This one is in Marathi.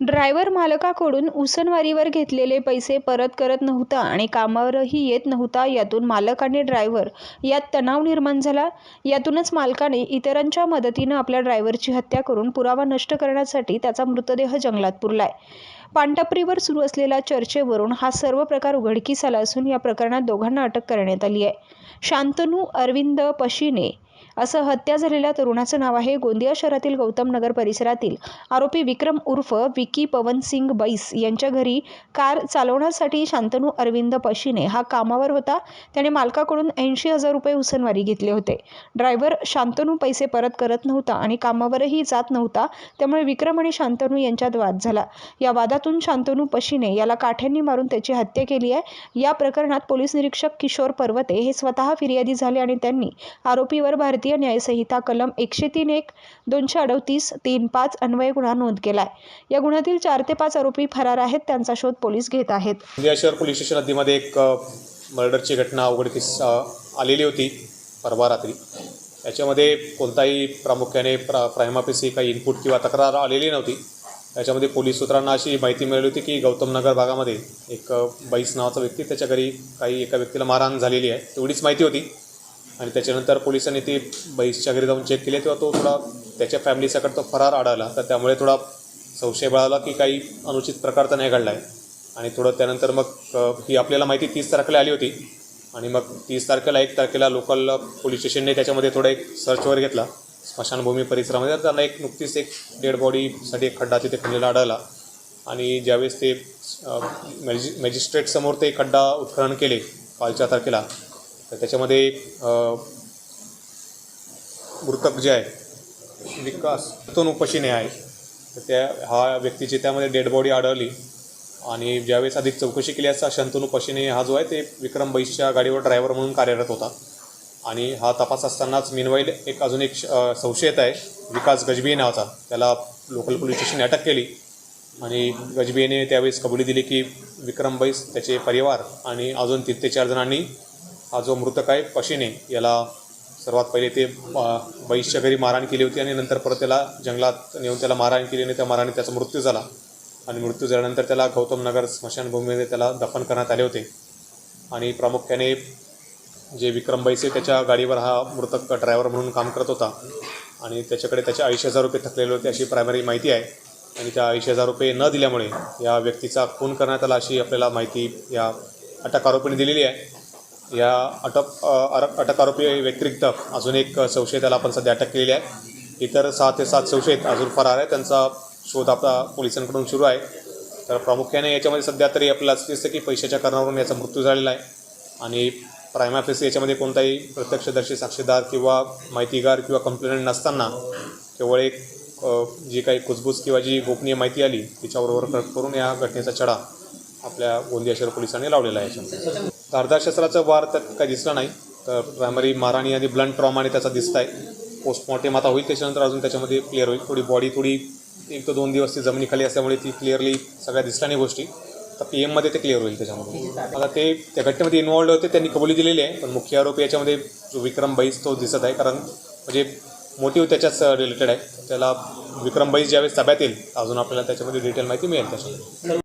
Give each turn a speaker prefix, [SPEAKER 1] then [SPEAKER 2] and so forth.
[SPEAKER 1] ड्रायव्हर मालकाकडून उसनवारीवर घेतलेले पैसे परत करत नव्हता आणि कामावरही येत नव्हता. यातून मालक आणि ड्रायव्हर यात तणाव निर्माण झाला. यातूनच मालकाने इतरांच्या मदतीनं आपल्या ड्रायव्हरची हत्या करून पुरावा नष्ट करण्यासाठी त्याचा मृतदेह जंगलात पुरलाय. पानटपरीवर सुरू असलेल्या चर्चेवरून हा सर्व प्रकार उघडकीस आला असून या प्रकरणात दोघांना अटक करण्यात आली आहे. शांतनू अरविंद पशिने असं हत्या झालेल्या तरुणाचं नाव आहे गोंदिया शहरातील गौतम नगर परिसरातील. आरोपी विक्रम उर्फ विकी पवनसिंग बैस यांच्या घरी कार चालवण्यासाठी शांतनू अरविंद पशिने हा कामावर होता. त्याने मालकाकडून ऐंशी हजार रुपये उसनवारी घेतले होते. ड्रायव्हर शांतनू पैसे परत करत नव्हता आणि कामावरही जात नव्हता त्यामुळे विक्रम आणि शांतनू यांच्यात वाद झाला. या वादातून शांतनू पशिने याला काठ्यांनी मारून त्याची हत्या केली आहे. या प्रकरणात पोलीस निरीक्षक किशोर पर्वते हे स्वतः फिर्यादी झाले आणि त्यांनी आरोपीवर भारतीय न्यायसंहिता कलम एकशे तीन एक दोनशे अडतीस तीन पाच अन्वय गुन्हा नोंद केलाय. या गुन्ह्यातील चार ते पाच आरोपी फरार आहेत त्यांचा शोध पोलीस घेत आहेत.
[SPEAKER 2] गोंदिया शहर पोलीस स्टेशन हद्दीमध्ये एक मर्डरची घटना उघडकीस आलेली होती परवा रात्री. याच्यामध्ये कोणताही प्रामुख्याने प्रा प्रायमापेसी काही इनपुट किंवा तक्रार आलेली नव्हती. त्याच्यामध्ये पोलीस सूत्रांना अशी माहिती मिळाली होती की गौतम नगर भागामध्ये एक बाईस बैस नावाचा व्यक्ती त्याच्या घरी काही एका व्यक्तीला मारहाण झालेली आहे तेवढीच माहिती होती. आणि त्याच्यानंतर पोलिसांनी ती बैसच्या घरी जाऊन चेक केले तेव्हा तो थोडा त्याच्या फॅमिलीसकट तो फरार आढळला. तर त्यामुळे थोडा संशय बळाला की काही अनुचित प्रकार तर नाही घडला आहे आणि थोडं त्यानंतर मग ही आपल्याला माहिती तीस तारखेला आली होती. आणि मग तीस तारखेला एक तारखेला लोकल पोलीस स्टेशनने त्याच्यामध्ये थोडा एक सर्च वगैरे घेतला. स्मशानभूमी परिसरामध्ये. त्यांना एक नुकतीच एक डेड बॉडीसाठी एक खड्डा तिथे खणलेला आढळला. आणि ज्यावेळेस ते मॅजि मॅजिस्ट्रेटसमोर ते खड्डा उत्खनन केले कालच्या तारखेला तर त्याच्यामध्ये मृतक जे आहे विकास तो उपशीने आहे. तर त्या हा व्यक्तीची त्यामध्ये डेड बॉडी आढळली आणि ज्यावेळेस अधिक चौकशी केली असता शंतनू पशिने हा जो आहे ते विक्रम बैसच्या गाडीवर ड्रायव्हर म्हणून कार्यरत होता. आणि हा तपास असतानाच मिनवाईल एक अजून एक श- संशयित आहे विकास गजबिये नावाचा त्याला लोकल पोलीस स्टेशनने अटक केली. आणि गजबियेने त्यावेळेस कबुली दिली की विक्रम बैस त्याचे परिवार आणि अजून तीन ते चार जणांनी हा जो मृतक आहे पशिने याला सर्वात पहिले ते अ, बैसच्या घरी मारहाण केली होती आणि नंतर परत त्याला जंगलात नेऊन त्याला मारहाण केली आणि त्या मारहाणीत त्याचा मृत्यू झाला. आणि मृत्यू झाल्यानंतर त्याला गौतम नगर स्मशानभूमीमध्ये त्याला दफन करण्यात आले होते. आणि प्रामुख्याने जे विक्रम बैसे त्याच्या गाडीवर हा मृतक ड्रायव्हर म्हणून काम करत होता. आणि त्याच्याकडे त्याचे ऐंशी हजार रुपये थकलेले होते अशी प्रायमरी माहिती आहे. आणि त्या ऐंशी हजार रुपये न दिल्यामुळे या व्यक्तीचा खून करण्यात आला अशी आपल्याला माहिती या अटक आरोपीने दिलेली आहे. या अटक अटक आरोपी व्यतिरिक्त अजून एक संशयिताला आपण सध्या अटक केलेली आहे. इतर सहा ते सात संशयित अजून फरार आहे त्यांचा शोध आपला पोलिसांकडून सुरू आहे. तर प्रामुख्याने याच्यामध्ये सध्या तरी आपल्याला असं दिसतं की पैशाच्या कारणावरून याचा मृत्यू झालेला आहे. आणि प्रायमाफेस याच्यामध्ये कोणताही प्रत्यक्षदर्शी साक्षीदार किंवा माहितीगार किंवा कंप्लेंट नसताना केवळ एक जी काही कुजबूज किंवा जी गोपनीय माहिती आली तिच्याबरोबर करून या घटनेचा चढा आपल्या गोंदिया शहर पोलिसांनी लावलेला आहे. अर्धाशस्त्राचं वार त्यात काही दिसला नाही. तर प्रायमरी माराणी आणि ब्लंट ट्रॉमाने त्याचा दिसत आहे पोस्टमॉर्टेम आता होईल त्याच्यानंतर अजून त्याच्यामध्ये क्लिअर होईल. थोडी बॉडी थोडी एक ते दोन दिवस ती जमिनीखाली असल्यामुळे ती क्लिअरली सगळ्या दिसल्या नाही गोष्टी. तर पी एममध्ये ते क्लिअर होईल त्याच्यामध्ये. आता ते त्या घटनेमध्ये इन्वॉल्ड होते त्यांनी कबुली दिलेली आहे. पण मुख्य आरोपी याच्यामध्ये जो विक्रम बैस तो दिसत आहे. कारण म्हणजे मोटिव्ह त्याच्याच uh, रिलेटेड आहे. त्याला विक्रम बैस ज्यावेळेस ताब्यात येईल अजून आपल्याला त्याच्यामध्ये डिटेल माहिती मिळेल त्याच्यामध्ये.